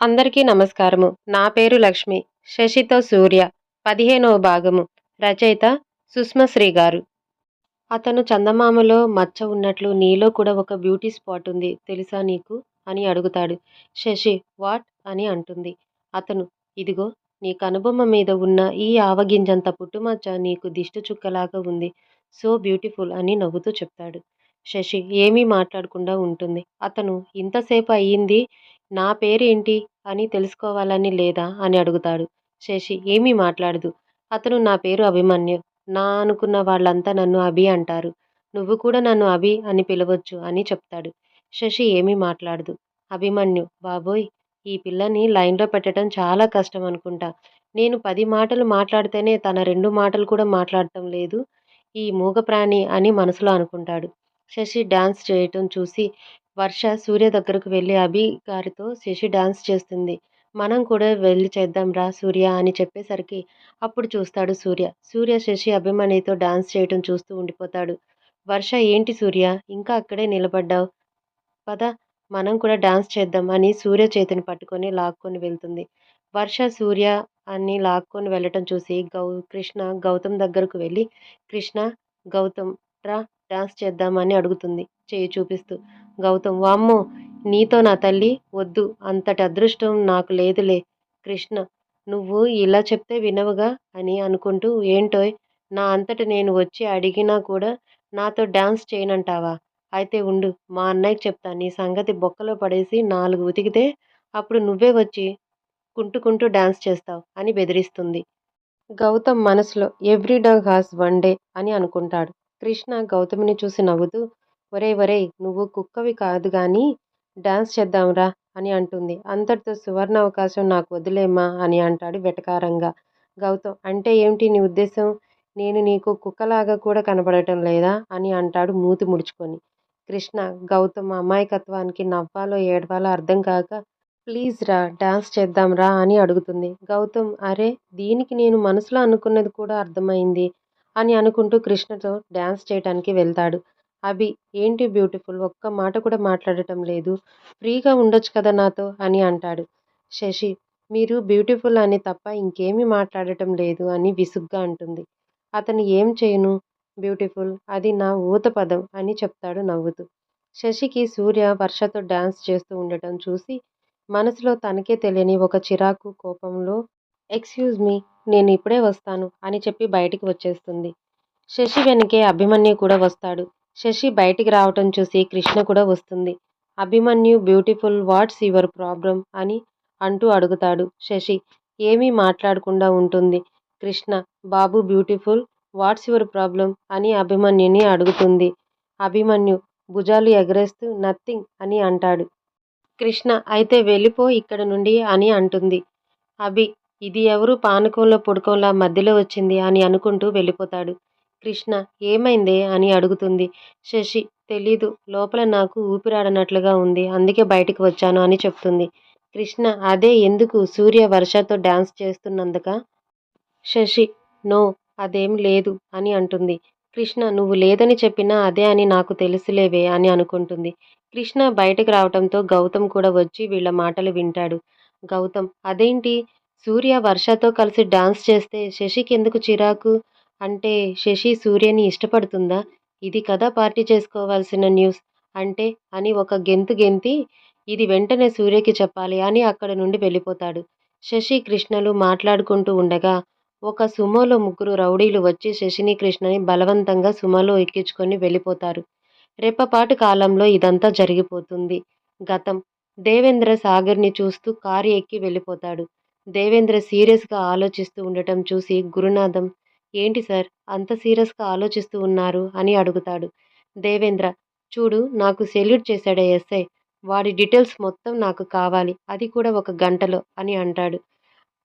అందరికీ నమస్కారము. నా పేరు లక్ష్మి. శశితో సూర్య. పదిహేనవ భాగము. రచయిత సుష్మశ్రీ గారు. అతను చందమామలో మచ్చ ఉన్నట్లు నీలో కూడా ఒక బ్యూటీ స్పాట్ ఉంది తెలుసా నీకు? అని అడుగుతాడు. శశి వాట్? అని అంటుంది. అతను ఇదిగో నీ కనుబొమ్మ మీద ఉన్న ఈ ఆవగింజంత పుట్టుమచ్చ నీకు దిష్టి చుక్కలాగా ఉంది. సో బ్యూటిఫుల్ అని నవ్వుతూ చెప్తాడు. శశి ఏమీ మాట్లాడకుండా ఉంటుంది. అతను ఇంతసేపు అయ్యింది నా పేరేంటి? అని తెలుసుకోవాలని లేదా? అని అడుగుతాడు. శశి ఏమీ మాట్లాడదు. అతను నా పేరు అభిమన్యు. నా అనుకున్న వాళ్ళంతా నన్ను అభి అంటారు. నువ్వు కూడా నన్ను అభి అని పిలవచ్చు అని చెప్తాడు. శశి ఏమీ మాట్లాడదు. అభిమన్యు బాబోయ్ ఈ పిల్లని లైన్లో పెట్టడం చాలా కష్టం అనుకుంటా. నేను పది మాటలు మాట్లాడితేనే తన రెండు మాటలు కూడా మాట్లాడటం లేదు. ఈ మూగ ప్రాణి అని మనసులో అనుకుంటాడు. శశి డాన్స్ చేయటం చూసి వర్ష సూర్య దగ్గరకు వెళ్ళి అభి గారితో శశి డాన్స్ చేస్తుంది. మనం కూడా వెళ్ళి చేద్దాంరా సూర్య అని చెప్పేసరికి అప్పుడు చూస్తాడు సూర్య. సూర్య శశి అభిమానితో డాన్స్ చేయటం చూస్తూ ఉండిపోతాడు. వర్ష ఏంటి సూర్య? ఇంకా అక్కడే నిలబడ్డావు? పద మనం కూడా డాన్స్ చేద్దాం అని సూర్య చేతిని పట్టుకొని లాక్కొని వెళ్తుంది. వర్ష సూర్య అని లాక్కొని వెళ్ళటం చూసి గౌ కృష్ణ గౌతమ్ దగ్గరకు వెళ్ళి కృష్ణ గౌతమ్ రా డాన్స్ చేద్దామని అడుగుతుంది. చేయి చూపిస్తూ. గౌతమ్ వామ్మో నీతో నా తల్లి వద్దు అంతటి అదృష్టం నాకు లేదులే కృష్ణ నువ్వు ఇలా చెప్తే వినవుగా అని అనుకుంటూ ఏంటోయ్ నా అంతట నేను వచ్చి అడిగినా కూడా నాతో డాన్స్ చేయనంటావా? అయితే ఉండు మా అన్నయ్యకి చెప్తా నీ సంగతి బొక్కలో పడేసి నాలుగు ఉతికితే అప్పుడు నువ్వే వచ్చి కుంటుకుంటూ డాన్స్ చేస్తావు అని బెదిరిస్తుంది. గౌతమ్ మనసులో every dog has one day అని అనుకుంటాడు. కృష్ణ గౌతమిని చూసి నవ్వుతూ ఒరేయ్ ఒరేయ్ నువ్వు కుక్కవి కాదు గాని డాన్స్ చేద్దాంరా అని అంటుంది. అంతటితో సువర్ణ అవకాశం నాకు వదిలేమ్మా అని అంటాడు వెటకారంగా. గౌతమ్ అంటే ఏమిటి నీ ఉద్దేశం? నేను నీకు కుక్కలాగా కూడా కనబడటం లేదా? అని అంటాడు మూతి ముడుచుకొని. కృష్ణ గౌతమ్ అమాయకత్వానికి నవ్వాలో ఏడవాలో అర్థం కాక ప్లీజ్ రా డాన్స్ చేద్దాం రా అని అడుగుతుంది. గౌతమ్ అరే దీనికి నేను మనసులో అనుకున్నది కూడా అర్థమైంది అని అనుకుంటూ కృష్ణతో డ్యాన్స్ చేయడానికి వెళ్తాడు. అభి ఏంటి బ్యూటిఫుల్? ఒక్క మాట కూడా మాట్లాడటం లేదు. ఫ్రీగా ఉండొచ్చు కదా నాతో? అని అంటాడు. శశి మీరు బ్యూటిఫుల్ అని తప్ప ఇంకేమీ మాట్లాడటం లేదు అని విసుగ్గా అంటుంది. అతను ఏం చేయను? బ్యూటిఫుల్ అది నా ఊత పదం అని చెప్తాడు నవ్వుతూ. శశికి సూర్య వర్షతో డాన్స్ చేస్తూ ఉండటం చూసి మనసులో తనకే తెలియని ఒక చిరాకు కోపంలో ఎక్స్క్యూజ్ మీ నేను ఇప్పుడే వస్తాను అని చెప్పి బయటికి వచ్చేస్తుంది. శశి వెనకే అభిమన్యు కూడా వస్తాడు. శశి బయటికి రావటం చూసి కృష్ణ కూడా వస్తుంది. Abhimanyu beautiful what's your problem అని అంటూ అడుగుతాడు శశి. ఏమీ మాట్లాడకుండా ఉంటుంది. కృష్ణ బాబు బ్యూటిఫుల్ వాట్స్ యువర్ ప్రాబ్లం అని అభిమన్యుని అడుగుతుంది. అభిమన్యు భుజాలు ఎగరేస్తూ నథింగ్ అని అంటాడు. కృష్ణ అయితే వెళ్ళిపో ఇక్కడ నుండి అని అంటుంది. అభి ఇది ఎవరు పానకంలో పుడకంలా మధ్యలో వచ్చింది అని అనుకుంటూ వెళ్ళిపోతాడు. కృష్ణ ఏమైందే? అని అడుగుతుంది. శశి తెలీదు. లోపల నాకు ఊపిరాడనట్లుగా ఉంది. అందుకే బయటికి వచ్చాను అని చెప్తుంది. కృష్ణ అదే ఎందుకు సూర్య వర్షతో డాన్స్ చేస్తున్నందుక? శశి నో అదేం లేదు అని అంటుంది. కృష్ణ నువ్వు లేదని చెప్పినా అదే అని నాకు తెలుసులేవే అని అనుకుంటుంది. కృష్ణ బయటకు రావటంతో గౌతమ్ కూడా వచ్చి వీళ్ళ మాటలు వింటాడు. గౌతమ్ అదేంటి? సూర్య వర్షతో కలిసి డాన్స్ చేస్తే శశికి ఎందుకు చిరాకు? అంటే శశి సూర్యని ఇష్టపడుతుందా? ఇది కదా పార్టీ చేసుకోవాల్సిన న్యూస్. అంటే అని ఒక గెంతు గెంతి ఇది వెంటనే సూర్యకి చెప్పాలి అని అక్కడ నుండి వెళ్ళిపోతాడు. శశి కృష్ణలు మాట్లాడుకుంటూ ఉండగా ఒక సుమోలో ముగ్గురు రౌడీలు వచ్చి శశిని కృష్ణని బలవంతంగా సుమోలో ఎక్కించుకొని వెళ్ళిపోతారు. రేపపాటు కాలంలో ఇదంతా జరిగిపోతుంది. గతం. దేవేంద్ర సాగర్ని చూస్తూ కారు ఎక్కి వెళ్ళిపోతాడు. దేవేంద్ర సీరియస్గా ఆలోచిస్తూ ఉండటం చూసి గురునాథం ఏంటి సార్? అంత సీరియస్గా ఆలోచిస్తూ ఉన్నారు? అని అడుగుతాడు. దేవేంద్ర చూడు నాకు సెల్యూట్ చేశాడే ఎస్ఐ. వాడి డీటెయిల్స్ మొత్తం నాకు కావాలి. అది కూడా ఒక గంటలో అని అంటాడు.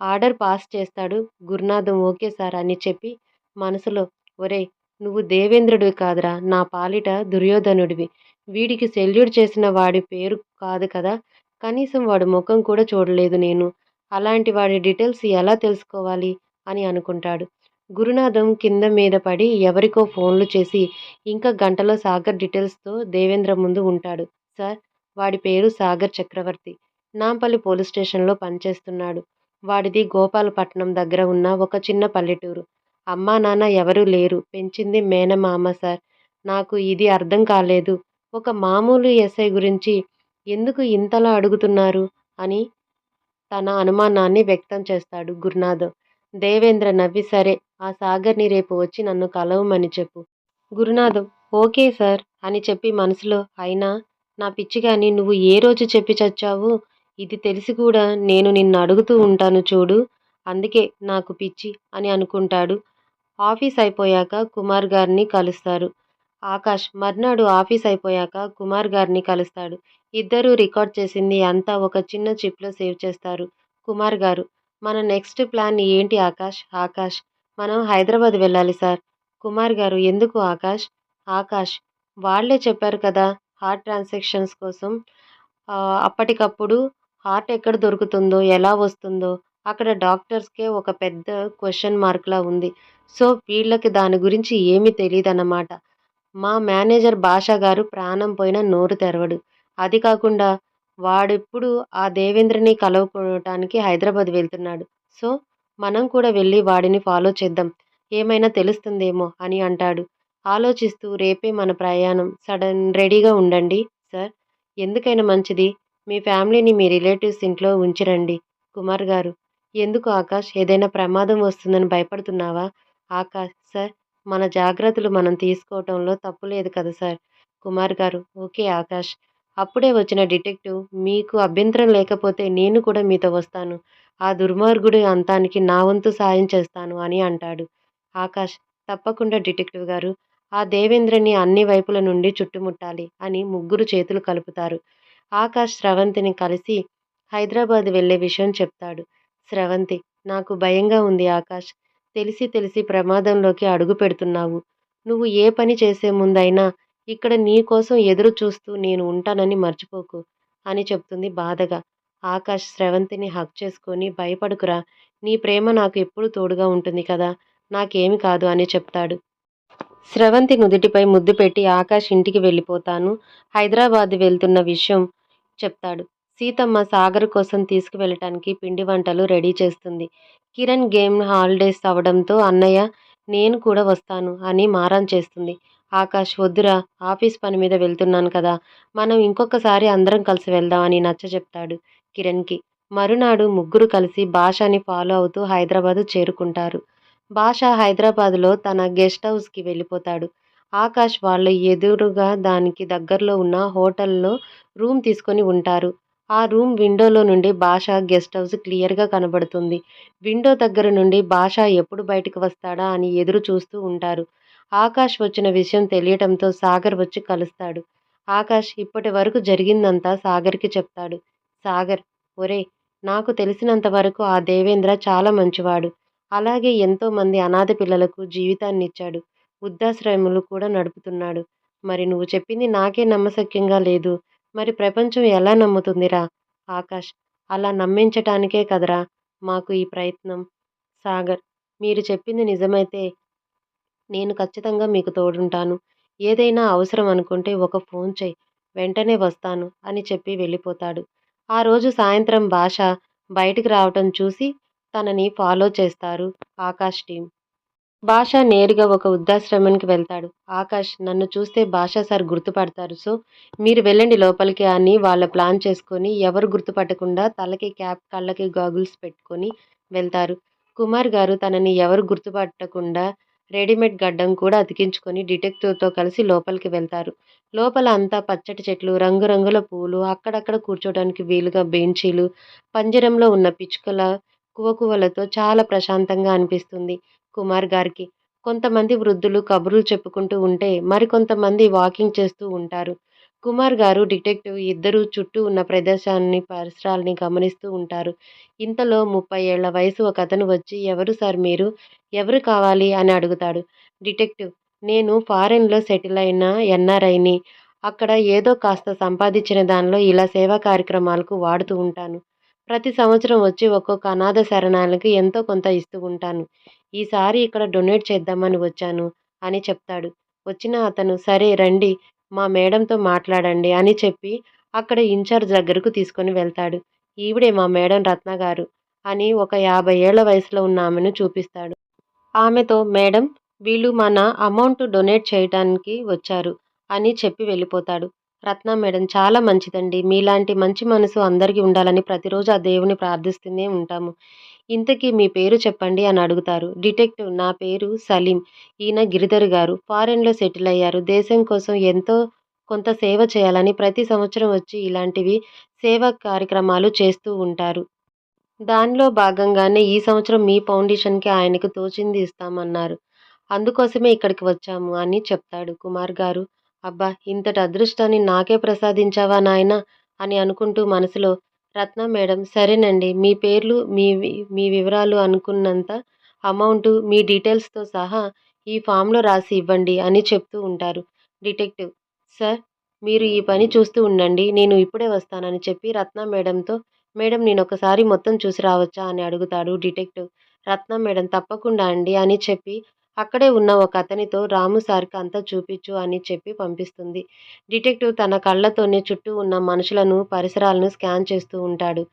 ఆర్డర్ పాస్ చేస్తాడు. గురునాథం ఓకే సార్ అని చెప్పి మనసులో ఒరే నువ్వు దేవేంద్రుడివి కాదురా. నా పాలిట దుర్యోధనుడివి. వీడికి సెల్యూట్ చేసిన వాడి పేరు కాదు కదా. కనీసం వాడి ముఖం కూడా చూడలేదు నేను. అలాంటి వాడి డీటెయిల్స్ ఎలా తెలుసుకోవాలి? అని అనుకుంటాడు. గురునాథం కింద మీద పడి ఎవరికో ఫోన్లు చేసి ఇంకా గంటలో సాగర్ డీటెయిల్స్తో దేవేంద్ర ముందు ఉంటాడు. సార్ వాడి పేరు సాగర్ చక్రవర్తి. నాంపల్లి పోలీస్ స్టేషన్లో పనిచేస్తున్నాడు. వాడిది గోపాలపట్నం దగ్గర ఉన్న ఒక చిన్న పల్లెటూరు. అమ్మా నాన్న ఎవరూ లేరు. పెంచింది మేనమామ సార్. నాకు ఇది అర్థం కాలేదు. ఒక మామూలు ఎస్ఐ గురించి ఎందుకు ఇంతలా అడుగుతున్నారు? అని తన అనుమానాన్ని వ్యక్తం చేస్తాడు గురునాథం. దేవేంద్ర నవ్వి సరే ఆ సాగర్ని రేపు వచ్చి నన్ను కలవమని చెప్పు. గురునాథం ఓకే సార్ అని చెప్పి మనసులో అయినా నా పిచ్చి కానీ నువ్వు ఏ రోజు చెప్పి చచ్చావు? ఇది తెలిసి కూడా నేను నిన్ను అడుగుతూ ఉంటాను చూడు. అందుకే నాకు పిచ్చి అని అనుకుంటాడు. ఆఫీస్ అయిపోయాక కుమార్ గారిని కలుస్తారు. ఆకాష్ మర్నాడు ఆఫీస్ అయిపోయాక కుమార్ గారిని కలుస్తాడు. ఇద్దరూ రికార్డ్ చేసింది అంతా ఒక చిన్న చిప్లో సేవ్ చేస్తారు. కుమార్ గారు మన నెక్స్ట్ ప్లాన్ ఏంటి ఆకాష్? ఆకాష్ మనం హైదరాబాద్ వెళ్ళాలి సార్. కుమార్ గారు ఎందుకు ఆకాష్? ఆకాష్ వాళ్ళే చెప్పారు కదా హార్ట్ ట్రాన్సాక్షన్స్ కోసం. అప్పటికప్పుడు హార్ట్ ఎక్కడ దొరుకుతుందో ఎలా వస్తుందో అక్కడ డాక్టర్స్కే ఒక పెద్ద క్వశ్చన్ మార్క్లా ఉంది. సో వీళ్ళకి దాని గురించి ఏమీ తెలియదన్నమాట మా మేనేజర్ భాష గారు ప్రాణం పోయిన నోరు తెరవడు. అది కాకుండా వాడిప్పుడు ఆ దేవేంద్రని కలవటానికి హైదరాబాద్ వెళ్తున్నాడు. సో మనం కూడా వెళ్ళి వాడిని ఫాలో చేద్దాం. ఏమైనా తెలుస్తుందేమో అని అంటాడు. ఆలోచిస్తూ రేపే మన ప్రయాణం. సడన్ రెడీగా ఉండండి సార్. ఎందుకైనా మంచిది. మీ ఫ్యామిలీని మీ రిలేటివ్స్ ఇంట్లో ఉంచిరండి కుమార్ గారు. ఎందుకు ఆకాష్? ఏదైనా ప్రమాదం వస్తుందని భయపడుతున్నావా? ఆకాష్ సార్ మన జాగ్రత్తలు మనం తీసుకోవటంలో తప్పు లేదు కదా సార్. కుమార్ గారు ఓకే ఆకాష్. అప్పుడే వచ్చిన డిటెక్టివ్ మీకు అభ్యంతరం లేకపోతే నేను కూడా మీతో వస్తాను. ఆ దుర్మార్గుడి అంతానికి నా వంతు సాయం చేస్తాను అని అంటాడు. ఆకాష్ తప్పకుండా డిటెక్టివ్ గారు ఆ దేవేంద్రని అన్ని వైపుల నుండి చుట్టుముట్టాలి అని ముగ్గురు చేతులు కలుపుతారు. ఆకాష్ స్రవంతిని కలిసి హైదరాబాద్ వెళ్ళే విషయం చెప్తాడు. స్రవంతి నాకు భయంగా ఉంది ఆకాష్. తెలిసి తెలిసి ప్రమాదంలోకి అడుగు పెడుతున్నావు. నువ్వు ఏ పని చేసే ముందైనా ఇక్కడ నీ కోసం ఎదురు చూస్తూ నేను ఉంటానని మర్చిపోకు అని చెప్తుంది బాధగా. ఆకాష్ స్రవంతిని హక్ చేసుకొని భయపడుకురా నీ ప్రేమ నాకు ఎప్పుడు తోడుగా ఉంటుంది కదా నాకేమి కాదు అని చెప్తాడు. స్రవంతి నుదుటిపై ముద్దు పెట్టి ఆకాష్ ఇంటికి వెళ్ళిపోతాను హైదరాబాద్ వెళ్తున్న విషయం చెప్తాడు. సీతమ్మ సాగర్ కోసం తీసుకువెళ్ళటానికి పిండి వంటలు రెడీ చేస్తుంది. కిరణ్ గేమ్ హాలిడేస్ అవడంతో అన్నయ్య నేను కూడా వస్తాను అని మారం చేస్తుంది. ఆకాష్ వద్దురా ఆఫీస్ పని మీద వెళ్తున్నాను కదా మనం ఇంకొకసారి అందరం కలిసి వెళ్దాం అని నచ్చ చెప్తాడు కిరణ్కి. మరునాడు ముగ్గురు కలిసి భాషని ఫాలో అవుతూ హైదరాబాదు చేరుకుంటారు. భాష హైదరాబాద్లో తన గెస్ట్ హౌస్కి వెళ్ళిపోతాడు. ఆకాష్ వాళ్ళ ఎదురుగా దానికి దగ్గరలో ఉన్న హోటల్లో రూమ్ తీసుకొని ఉంటారు. ఆ రూమ్ విండోలో నుండి భాష గెస్ట్ హౌస్ క్లియర్గా కనబడుతుంది. విండో దగ్గర నుండి భాష ఎప్పుడు బయటకు వస్తాడా అని ఎదురు చూస్తూ ఉంటారు. ఆకాష్ వచ్చిన విషయం తెలియటంతో సాగర్ వచ్చి కలుస్తాడు. ఆకాష్ ఇప్పటి వరకు జరిగిందంతా సాగర్కి చెప్తాడు. సాగర్ ఒరే నాకు తెలిసినంత వరకు ఆ దేవేంద్ర చాలా మంచివాడు. అలాగే ఎంతోమంది అనాథ పిల్లలకు జీవితాన్ని ఇచ్చాడు వృద్ధాశ్రయములు కూడా నడుపుతున్నాడు. మరి నువ్వు చెప్పింది నాకే నమ్మశక్యంగా లేదు. మరి ప్రపంచం ఎలా నమ్ముతుందిరా? ఆకాష్ అలా నమ్మించటానికే కదరా మాకు ఈ ప్రయత్నం? సాగర్ మీరు చెప్పింది నిజమైతే నేను ఖచ్చితంగా మీకు తోడుంటాను. ఏదైనా అవసరం అనుకుంటే ఒక ఫోన్ చేయి వెంటనే వస్తాను అని చెప్పి వెళ్ళిపోతాడు. ఆ రోజు సాయంత్రం భాష బయటికి రావటం చూసి తనని ఫాలో చేస్తారు ఆకాష్ టీం. భాష నేరుగా ఒక వృద్ధాశ్రమానికి వెళ్తాడు. ఆకాష్ నన్ను చూస్తే భాష సార్ గుర్తుపడతారు. సో మీరు వెళ్ళండి లోపలికి అని వాళ్ళ ప్లాన్ చేసుకొని ఎవరు గుర్తుపట్టకుండా తలకి క్యాప్ కళ్ళకి గాగుల్స్ పెట్టుకొని వెళ్తారు. కుమార్ గారు తనని ఎవరు గుర్తుపట్టకుండా రెడీమేడ్ గడ్డం కూడా అతికించుకొని డిటెక్టివ్తో కలిసి లోపలికి వెళ్తారు. లోపల అంతా పచ్చటి చెట్లు రంగురంగుల పూలు అక్కడక్కడ కూర్చోడానికి వీలుగా బెంచీలు పంజరంలో ఉన్న పిచ్చుకల కువకువలతో చాలా ప్రశాంతంగా అనిపిస్తుంది. కుమార్ గారికి కొంతమంది వృద్ధులు కబుర్లు చెప్పుకుంటూ ఉంటే మరికొంతమంది వాకింగ్ చేస్తూ ఉంటారు. కుమార్ గారు డిటెక్టివ్ ఇద్దరూ చుట్టూ ఉన్న ప్రదేశాన్ని పరిసరాల్ని గమనిస్తూ ఉంటారు. ఇంతలో ముప్పై ఏళ్ళ వయసు ఒక అతను వచ్చి ఎవరు సార్ మీరు? ఎవరు కావాలి? అని అడుగుతాడు. డిటెక్టివ్. నేను ఫారెన్లో సెటిల్ అయిన ఎన్ఆర్ఐని. అక్కడ ఏదో కాస్త సంపాదించిన దానిలో ఇలా సేవా కార్యక్రమాలకు వాడుతూ ఉంటాను. ప్రతి సంవత్సరం వచ్చి ఒక్కొక్క అనాథ శరణాలకు ఎంతో కొంత ఇస్తూ ఉంటాను. ఈసారి ఇక్కడ డొనేట్ చేద్దామని వచ్చాను అని చెప్తాడు. వచ్చిన అతను సరే రండి. మా మేడంతో మాట్లాడండి అని చెప్పి అక్కడ ఇన్ఛార్జ్ దగ్గరకు తీసుకొని వెళ్తాడు. ఈవిడే మా మేడం రత్న గారు అని ఒక యాభై ఏళ్ళ వయసులో ఉన్న ఆమెను చూపిస్తాడు. ఆమెతో మేడం వీళ్ళు మన అమౌంట్ డొనేట్ చేయడానికి వచ్చారు అని చెప్పి వెళ్ళిపోతాడు. రత్న మేడం చాలా మంచిదండి. మీలాంటి మంచి మనసు అందరికీ ఉండాలని ప్రతిరోజు ఆ దేవుని ప్రార్థిస్తూనే ఉంటాము. ఇంతకీ మీ పేరు చెప్పండి అని అడుగుతారు. డిటెక్టివ్ నా పేరు సలీం. ఈయన గిరిధర్ గారు. ఫారెన్లో సెటిల్ అయ్యారు. దేశం కోసం ఎంతో కొంత సేవ చేయాలని ప్రతి సంవత్సరం వచ్చి ఇలాంటివి సేవా కార్యక్రమాలు చేస్తూ ఉంటారు. దానిలో భాగంగానే ఈ సంవత్సరం మీ ఫౌండేషన్కి ఆయనకు తోచింది ఇస్తామన్నారు. అందుకోసమే ఇక్కడికి వచ్చాము అని చెప్తాడు కుమార్ గారు. అబ్బా ఇంతటి అదృష్టాన్ని నాకే ప్రసాదించావా నాయనా అని అనుకుంటూ మనసులో రత్న మేడం సరేనండి. మీ పేర్లు మీ మీ వివరాలు అనుకున్నంత అమౌంట్ మీ డీటెయిల్స్తో సహా ఈ ఫామ్లో రాసి ఇవ్వండి అని చెప్తూ ఉంటారు. డిటెక్టివ్ సార్ మీరు ఈ పని చూస్తూ ఉండండి. నేను ఇప్పుడే వస్తానని చెప్పి రత్న మేడంతో మేడం నేను ఒకసారి మొత్తం చూసి రావచ్చా? అని అడుగుతాడు డిటెక్టివ్. రత్న మేడం తప్పకుండా అండి అని చెప్పి అక్కడే ఉన్న ఒక అతనితో రాము సార్కి అంతా చూపించు అని చెప్పి పంపిస్తుంది. డిటెక్టివ్ తన కళ్ళతోనే చుట్టూ ఉన్న మనుషులను పరిసరాలను స్కాన్ చేస్తూ ఉంటాడు.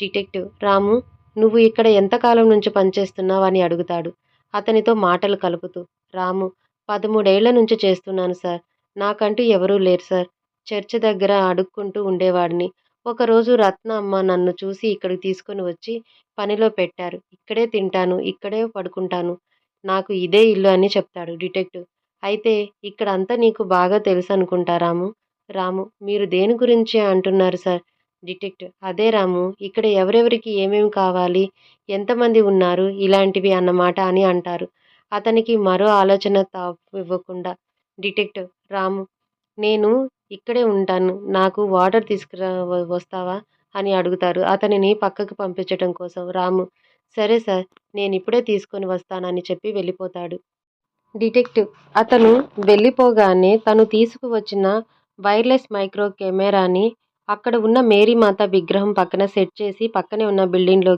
డిటెక్టివ్ రాము నువ్వు ఇక్కడ ఎంతకాలం నుంచి పనిచేస్తున్నావు? అని అడుగుతాడు. అతనితో మాటలు కలుపుతూ రాము పదమూడేళ్ళ నుంచి చేస్తున్నాను సార్. నాకంటూ ఎవరూ లేరు సార్. చర్చ్ దగ్గర అడుక్కుంటూ ఉండేవాడిని. ఒకరోజు రత్న అమ్మ నన్ను చూసి ఇక్కడికి తీసుకొని వచ్చి పనిలో పెట్టారు. ఇక్కడే తింటాను ఇక్కడే పడుకుంటాను. నాకు ఇదే ఇల్లు అని చెప్తాడు డిటెక్టివ్. అయితే ఇక్కడ అంతా నీకు బాగా తెలుసు అనుకుంటా రాము? రాము మీరు దేని గురించి అంటున్నారు సార్? డిటెక్టివ్ అదే రాము ఇక్కడ ఎవరెవరికి ఏమేమి కావాలి? ఎంతమంది ఉన్నారు? ఇలాంటివి అన్నమాట అని అంటారు. అతనికి మరో ఆలోచన ఇవ్వకుండా డిటెక్టివ్ రాము నేను ఇక్కడే ఉంటాను. నాకు వాటర్ తీసుకురా వస్తావా? అని అడుగుతారు. అతనిని పక్కకు పంపించడం కోసం. రాము సరే సార్ నేను ఇప్పుడే తీసుకొని వస్తానని చెప్పి వెళ్ళిపోతాడు. డిటెక్టివ్. అతను వెళ్ళిపోగానే తను తీసుకువచ్చిన వైర్లెస్ మైక్రో కెమెరాని అక్కడ ఉన్న మేరీమాత విగ్రహం పక్కన సెట్ చేసి పక్కనే ఉన్న బిల్డింగ్లో